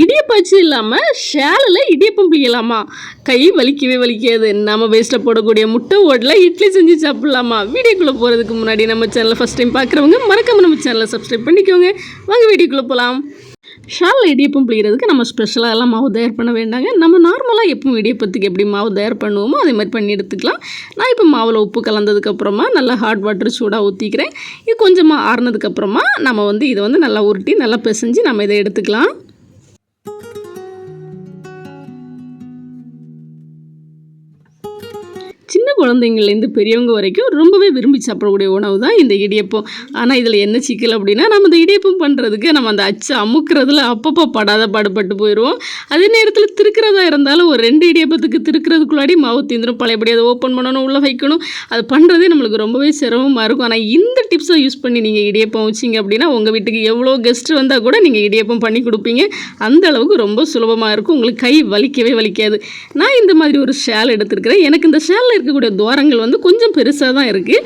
இடியப்பாச்சு இல்லாமல் ஷேலில் இடியப்பம் பிடிக்கலாமா கை வலிக்கவே வலிக்காது. நம்ம வேஸ்ட்டில் போடக்கூடிய முட்டை ஓட்டில் இட்லி செஞ்சு சாப்பிட்லாமா? வீடியோக்குள்ளே போகிறதுக்கு முன்னாடி நம்ம சேனலை ஃபஸ்ட் டைம் பார்க்குறவங்க மறக்காமல் நம்ம சேனலை சப்ஸ்கிரைப் பண்ணிக்கோங்க. வாங்க வீடியோக்குள்ளே போகலாம் ஷாலில் இடியப்பம் பிடிக்கிறதுக்கு நம்ம ஸ்பெஷலாக எல்லாம் மாவு தயார் பண்ண வேண்டாங்க. நம்ம நார்மலாக எப்பவும் இடியப்பத்துக்கு எப்படி மாவு தயார் பண்ணுவோமோ அதே மாதிரி பண்ணி எடுத்துக்கலாம். நான் இப்போ மாவில் உப்பு கலந்ததுக்கப்புறமா நல்லா ஹாட் வாட்டர் சூடாக ஊற்றிக்கிறேன் இது கொஞ்சமாக ஆறுனதுக்கப்புறமா நம்ம வந்து இதை வந்து நல்லா உருட்டி நல்லா பிசைஞ்சு நம்ம இதை எடுத்துக்கலாம். குழந்தைங்கள்லேருந்து பெரியவங்க வரைக்கும் ரொம்பவே விரும்பி சாப்பிடக்கூடிய உணவு தான் இந்த இடியப்பம். ஆனால் இதில் என்ன சிக்கல் அப்படின்னா நம்ம இந்த இடியப்பம் பண்ணுறதுக்கு நம்ம அந்த அச்சு அமுக்கிறதுல அப்பப்போ படாத பாடுபட்டு போயிடுவோம் அதே நேரத்தில் திருக்கிறதா இருந்தாலும் ஒரு ரெண்டு இடியப்பத்துக்கு திருக்கிறதுக்குள்ளாடி மாவு தீந்துடும் பழையபடி அதை ஓப்பன் பண்ணணும் உள்ளே வைக்கணும். அது பண்ணுறதே நம்மளுக்கு ரொம்பவே சிரமமாக இருக்கும். ஆனால் இந்த டிப்ஸை யூஸ் பண்ணி நீங்கள் இடியப்பம் வச்சிங்க அப்படின்னா உங்கள் வீட்டுக்கு எவ்வளோ கெஸ்ட் வந்தால் கூட நீங்கள் இடியப்பம் பண்ணி கொடுப்பீங்க. அந்த அளவுக்கு ரொம்ப சுலபமாக இருக்கும். உங்களுக்கு கை வலிக்கவே வலிக்காது. நான் இந்த மாதிரி ஒரு ஷேல் எடுத்துருக்கிறேன். எனக்கு இந்த ஷேலில் இருக்கக்கூடிய துவாரங்கள் வந்து கொஞ்சம் பெருசாக தான் இருக்குது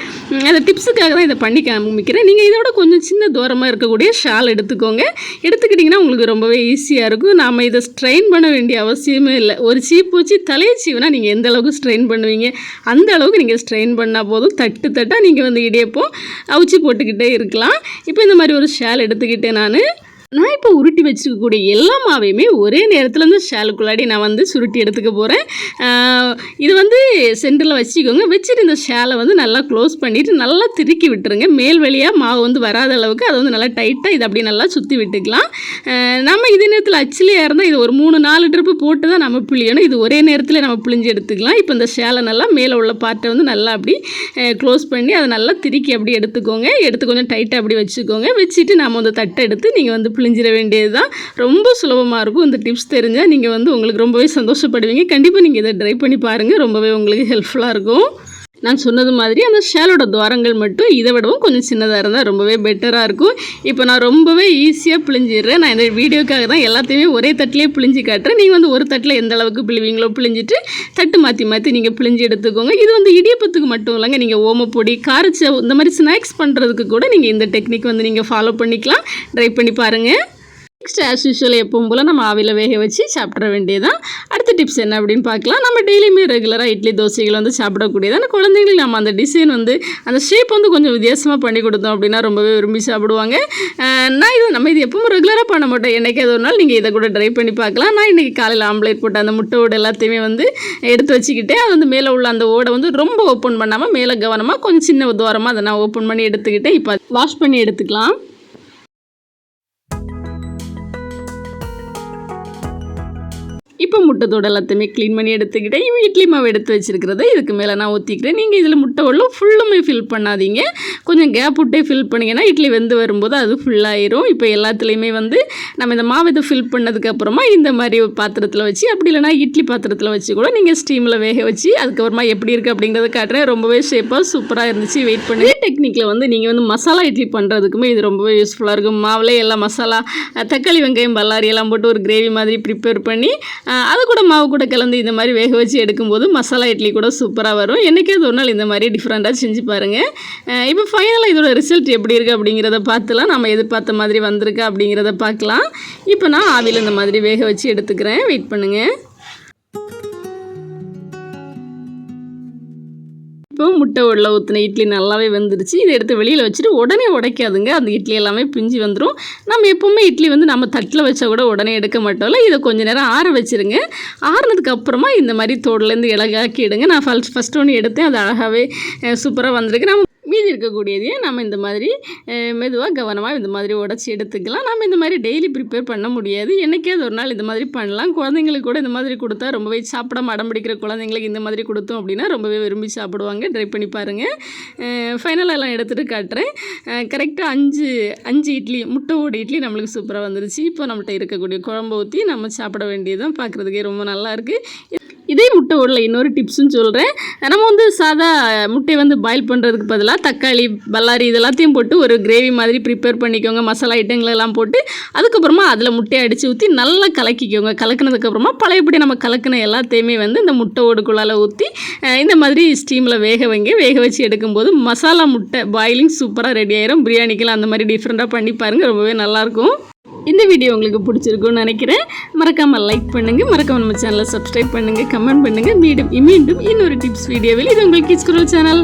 அந்த டிப்ஸுக்காக தான் இதை பண்ணி காமிக்கிறேன். நீங்கள் இதோட கொஞ்சம் சின்ன தூரமாக இருக்கக்கூடிய ஷால் எடுத்துக்கோங்க. எடுத்துக்கிட்டிங்கன்னா உங்களுக்கு ரொம்பவே ஈஸியாக இருக்கும். நாம் இதை ஸ்ட்ரெயின் பண்ண வேண்டிய அவசியமே இல்லை. ஒரு சீப்பு வச்சு தலையை சீவுனா நீங்கள் எந்த அளவுக்கு ஸ்ட்ரெயின் பண்ணுவீங்க? அந்த அளவுக்கு நீங்கள் ஸ்ட்ரெயின் பண்ணால் போதும். தட்டு தட்டாக நீங்கள் வந்து இடியப்போ அவிச்சு போட்டுக்கிட்டே இருக்கலாம். இப்போ இந்த மாதிரி ஒரு ஷால் எடுத்துக்கிட்டேன் நான். நான் இப்போ உருட்டி வச்சுருக்கக்கூடிய எல்லா மாவையுமே ஒரே நேரத்தில் வந்து ஷேலுக்குள்ளாடி நான் வந்து சுருட்டி எடுத்துக்க போகிறேன் இது வந்து சென்டரில் வச்சுக்கோங்க. வச்சுட்டு இந்த ஷேலை வந்து நல்லா க்ளோஸ் பண்ணிவிட்டு நல்லா திருக்கி விட்டுருங்க. மேல் வழியாக மாவு வந்து வராத அளவுக்கு அதை வந்து நல்லா டைட்டாக இதை அப்படியே நல்லா சுற்றி விட்டுக்கலாம். நம்ம இதே நேரத்தில் அச்சிலேயே இருந்தால் இது ஒரு மூணு நாலு ட்ரிப்பு போட்டு தான் நம்ம பிழியணும். இது ஒரே நேரத்தில் நம்ம பிழிஞ்சு எடுத்துக்கலாம். இப்போ இந்த ஷேலை நல்லா மேலே உள்ள பார்ட்டை வந்து நல்லா அப்படி க்ளோஸ் பண்ணி அதை நல்லா திருக்கி அப்படி எடுத்துக்கோங்க. எடுத்து கொஞ்சம் டைட்டாக அப்படி வச்சுக்கோங்க. வச்சுட்டு நம்ம வந்து தட்டை எடுத்து நீங்கள் வந்து பிழிஞ்சிட வேண்டியது தான் ரொம்ப சுலபமாக இருக்கும். இந்த டிப்ஸ் தெரிஞ்சால் நீங்கள் வந்து உங்களுக்கு ரொம்பவே சந்தோஷப்படுவீங்க. கண்டிப்பாக நீங்கள் இதை ட்ரை பண்ணி பாருங்கள் ரொம்பவே உங்களுக்கு ஹெல்ப்ஃபுல்லாக இருக்கும். நான் சொன்னது மாதிரி அந்த ஷேலோட துவாரங்கள் மட்டும் இதை விடவும் கொஞ்சம் சின்னதாக இருந்தால் ரொம்பவே பெட்டராக இருக்கும். இப்போ நான் ரொம்பவே ஈஸியாக பிழிஞ்சிடுறேன். நான் இந்த வீடியோக்காக தான் எல்லாத்தையுமே ஒரே தட்டிலே பிழிஞ்சு காட்டுறேன். நீங்கள் வந்து ஒரு தட்டில் எந்த அளவுக்கு பிழிவீங்களோ பிழிஞ்சிட்டு தட்டு மாற்றி மாற்றி நீங்கள் பிழிஞ்சு எடுத்துக்கோங்க. இது வந்து இடியப்பத்துக்கு மட்டும் இல்லைங்க. நீங்கள் ஓமப்பொடி காரச்ச இந்த மாதிரி ஸ்நாக்ஸ் பண்ணுறதுக்கு கூட நீங்கள் இந்த டெக்னிக் வந்து நீங்கள் ஃபாலோ பண்ணிக்கலாம். ட்ரை பண்ணி பாருங்கள் நெக்ஸ்ட் ஆஸ் யூஷுவல் எப்பவும் போல் நம்ம ஆவியில் வேக வச்சு சாப்பிட வேண்டியதான் அடுத்த டிப்ஸ் என்ன அப்படின்னு பார்க்கலாம். நம்ம டெய்லியுமே ரெகுலராக இட்லி தோசைகள் வந்து சாப்பிடக்கூடியது. அந்த குழந்தைங்களுக்கு நம்ம அந்த டிசைன் வந்து அந்த ஷேப் வந்து கொஞ்சம் வித்தியாசமாக பண்ணி கொடுத்தோம் அப்படின்னா ரொம்பவே விரும்பி சாப்பிடுவாங்க. நான் இது நம்ம இது எப்பவும் ரெகுலராக பண்ண மாட்டோம். என்னைக்காவது ஒரு நாள் நீங்கள் இதை கூட ட்ரை பண்ணி பார்க்கலாம். நான் இன்றைக்கி காலையில் ஆம்லேட் போட்டு அந்த முட்டை ஓடு எல்லாத்தையுமே வந்து எடுத்து வச்சுக்கிட்டு அது வந்து மேலே உள்ள அந்த ஓடை வந்து ரொம்ப ஓப்பன் பண்ணாமல் மேலே கவனமாக கொஞ்சம் சின்ன துவாரமாக அதை நான் ஓப்பன் பண்ணி எடுத்துக்கிட்டேன் இப்போ வாஷ் பண்ணி எடுத்துக்கலாம். இப்போ முட்டை தோடு எல்லாத்தையுமே க்ளீன் பண்ணி எடுத்துக்கிட்டேன் இவன் இட்லி மாவு எடுத்து வச்சிருக்கிறத இதுக்கு மேலே நான் ஊற்றிக்கிறேன் நீங்கள் இதில் முட்டை உள்ள ஃபுல்லுமே ஃபில் பண்ணாதீங்க. கொஞ்சம் கேப் விட்டே ஃபில் பண்ணிங்கன்னா இட்லி வெந்து வரும்போது அது ஃபுல்லாயிரும் இப்போ எல்லாத்துலேயுமே வந்து நம்ம இந்த மாவு இதை ஃபில் பண்ணதுக்கப்புறமா இந்த மாதிரி பாத்திரத்தில் வச்சு அப்படி இல்லைனா இட்லி பாத்திரத்தில் வச்சு கூட நீங்கள் ஸ்டீமில் வேக வச்சு அதுக்கப்புறமா எப்படி இருக்குது அப்படிங்கிறத காட்டுறேன். ரொம்பவே ஷேப்பாக சூப்பராக இருந்துச்சு. வெயிட் பண்ணி டெக்னிக்கில் வந்து நீங்கள் வந்து மசாலா இட்லி பண்ணுறதுக்குமே இது ரொம்பவே யூஸ்ஃபுல்லாக இருக்கும். மாவுலே எல்லா மசாலா தக்காளி வெங்காயம் பல்லாரி எல்லாம் போட்டு ஒரு கிரேவி மாதிரி ப்ரிப்பேர் பண்ணி அது கூட மாவு கூட கலந்து இந்த மாதிரி வேக வச்சு எடுக்கும்போது மசாலா இட்லி கூட சூப்பராக வரும். என்றைக்காவது ஒரு நாள் இந்த மாதிரி டிஃப்ரெண்ட்டாக செஞ்சு பாருங்கள் இப்போ ஃபைனலாக இதோட ரிசல்ட் எப்படி இருக்குது அப்படிங்கிறத பார்த்துலாம் நம்ம எதிர்பார்த்த மாதிரி வந்திருக்கா அப்படிங்கிறத பார்க்கலாம். இப்போ நான் ஆவியில் இந்த மாதிரி வேக வச்சு எடுத்துக்கிறேன். வெயிட் பண்ணுங்கள் இப்போ முட்டை உள்ள ஊற்றின இட்லி நல்லாவே வந்துருச்சு இதை எடுத்து வெளியில் வச்சுட்டு உடனே உடைக்காதுங்க. அந்த இட்லி எல்லாமே பிஞ்சு வந்துடும் நம்ம எப்போவுமே இட்லி வந்து நம்ம தட்டில் வச்சா கூட உடனே எடுக்க மாட்டோம்ல. இதை கொஞ்ச நேரம் ஆற வச்சிருங்க. ஆறுனதுக்கு அப்புறமா இந்த மாதிரி தோடுலேருந்து இலகாக்கிடுங்க நான் ஃபஸ்ட் ஃபஸ்ட் ஒன்று எடுத்தேன். அது அழகாகவே சூப்பராக வந்திருக்கு. நம்ம மீதி இருக்கக்கூடியதையும் நம்ம இந்த மாதிரி மெதுவாக கவனமாக இந்த மாதிரி உடச்சி எடுத்துக்கலாம். நம்ம இந்த மாதிரி டெய்லி ப்ரிப்பேர் பண்ண முடியாது. என்னைக்காவது ஒரு நாள் இந்த மாதிரி பண்ணலாம். குழந்தைங்களுக்கு கூட இந்த மாதிரி கொடுத்தா ரொம்பவே சாப்பிட மடம் பிடிக்கிற குழந்தைங்களுக்கு இந்த மாதிரி கொடுத்தோம் அப்படின்னா ரொம்பவே விரும்பி சாப்பிடுவாங்க. ட்ரை பண்ணி பாருங்கள் ஃபைனலாக எல்லாம் எடுத்துகிட்டு காட்டுறேன். கரெக்டாக அஞ்சு அஞ்சு இட்லி முட்டை ஓடு இட்லி நம்மளுக்கு சூப்பராக வந்துருச்சு. இப்போ நம்மகிட்ட இருக்கக்கூடிய குழம்பு ஊற்றி நம்ம சாப்பிட வேண்டியதுதான். பார்க்குறதுக்கே ரொம்ப நல்லாயிருக்கு இதே முட்டை ஓடல இன்னொரு டிப்ஸும் சொல்கிறேன் நம்ம வந்து சாதா முட்டையை வந்து பாயில் பண்ணுறதுக்கு பதிலாக தக்காளி பல்லாரி இதெல்லாத்தையும் போட்டு ஒரு கிரேவி மாதிரி ப்ரிப்பேர் பண்ணிக்கோங்க. மசாலா ஐட்டங்களெல்லாம் போட்டு அதுக்கப்புறமா அதில் முட்டையை அடித்து ஊற்றி நல்லா கலக்கிக்கோங்க. கலக்கினதுக்கப்புறமா பழையபடி நம்ம கலக்கின எல்லாத்தையுமே வந்து இந்த முட்டை ஓடுக்குள்ளால் ஊற்றி இந்த மாதிரி ஸ்டீமில் வேக வைங்க. வேக வச்சு எடுக்கும்போது மசாலா முட்டை பாயிலிங் சூப்பராக ரெடி ஆயிரும். பிரியாணிக்கெல்லாம் அந்த மாதிரி டிஃப்ரெண்ட்டாக பண்ணி பாருங்கள் ரொம்பவே நல்லாயிருக்கும் இந்த வீடியோ உங்களுக்கு பிடிச்சிருக்கும்னு நினைக்கிறேன். மறக்காமல் லைக் பண்ணுங்கள் மறக்காமல் நம்ம சேனலை சப்ஸ்கிரைப் பண்ணுங்கள் கமெண்ட் பண்ணுங்கள் மீண்டும் மீண்டும் இன்னொரு டிப்ஸ் வீடியோவில் இது உங்களுக்கு கிட்ஸ் குரல் சேனல்